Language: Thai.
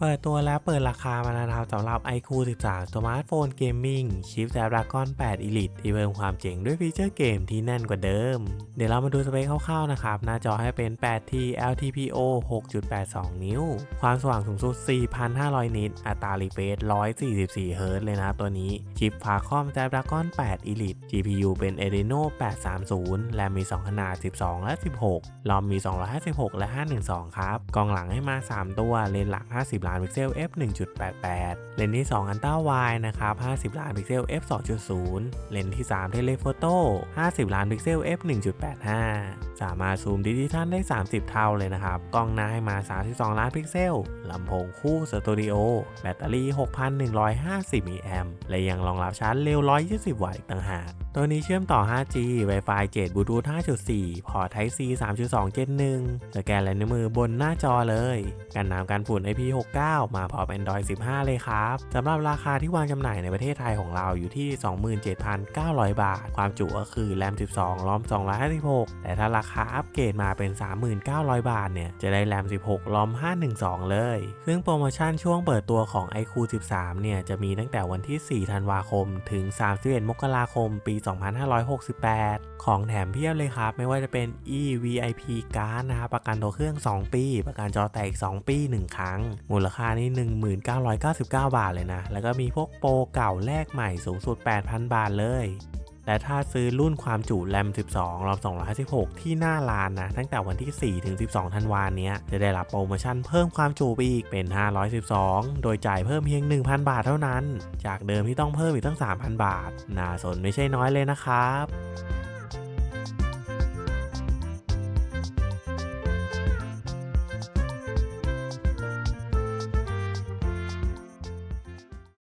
เปิดตัวและเปิดราคามาแล้วนะครับสำหรับ iQOO 13 สมาร์ทโฟนเกมมิ่งชิป Snapdragon 8 Elite ที่เพิ่มความเจ๋งด้วยฟีเจอร์เกมที่แน่นกว่าเดิม เดี๋ยวเรามาดูสเปคคร่าวๆนะครับ หน้าจอให้เป็น 8T LTPO 6.82 นิ้ว ความสว่างสูงสุด 4,500 นิต อัตรา refresh 144 เฮิร์ตเลยนะตัวนี้ ชิป Qualcomm Snapdragon 8 Elite GPU เป็น Adreno 830แรมมี 2 ขนาด 12 และ 16 รอมมี 256 และ 512 ครับ กล้องหลังให้มา 3 ตัว เลนส์หลัก 50ล้านพิกเซล f 1.88 เลนส์ที่ 2 อันต้าวายนะครับ 50 ล้านพิกเซล f 2.0 เลนส์ที่ 3 เทเลโฟโต้ 50 ล้านพิกเซล f 1.85 สามารถซูมดิจิทัลได้ 30 เท่าเลยนะครับ กล้องหน้าให้มา 32 ล้านพิกเซล ลำโพงคู่สตูดิโอ แบตเตอรี่ 6,150มิลลิแอมป์และยังรองรับชาร์จเร็ว 120 วัตต์อีกต่างหากตัวนี้เชื่อมต่อ 5G Wi-Fi 7 Bluetooth 5.4 พอร์ต Type C 3.2 Gen 1สแกนลายนิ้วมือบนหน้าจอเลย กันน้ำกันฝุ่น IP69 มาพร้อม Android 15 เลยครับสำหรับราคาที่วางจำหน่ายในประเทศไทยของเราอยู่ที่ 27,900 บาท ความจุก็คือแรม 12รอม 256 แต่ถ้าราคาอัปเกรดมาเป็น 39,000บาทเนี่ย จะได้แรม 16รอม 512 เลย ซึ่งโปรโมชั่นช่วงเปิดตัวของ iQOO 13 เนี่ย จะมีตั้งแต่วันที่ 4 ธันวาคม ถึง 31 มกราคม ปี2568 ของแถมเพียบเลยครับ ไม่ว่าจะเป็น eVIP card นะครับประกันตัวเครื่อง 2 ปี ประกันจอแตก 2 ปี 1 ครั้ง มูลค่านี่ 1999 บาทเลยนะ แล้วก็มีพวกโปรเก่าแลกใหม่สูงสุด 8,000 บาทเลย และถ้าซื้อรุ่นความจุแรม 12 รอม256 ที่หน้าร้านนะ ตั้งแต่วันที่ 4 ถึง 12 ธันวาเนี้ย จะได้รับโปรโมชั่นเพิ่มความจุไปอีกเป็น 512 โดยจ่ายเพิ่มเพียง 1,000 บาทเท่านั้น จากเดิมที่ต้องเพิ่มอีกตั้ง 3,000 บาท น่าสนไม่ใช่น้อยเลยนะครับ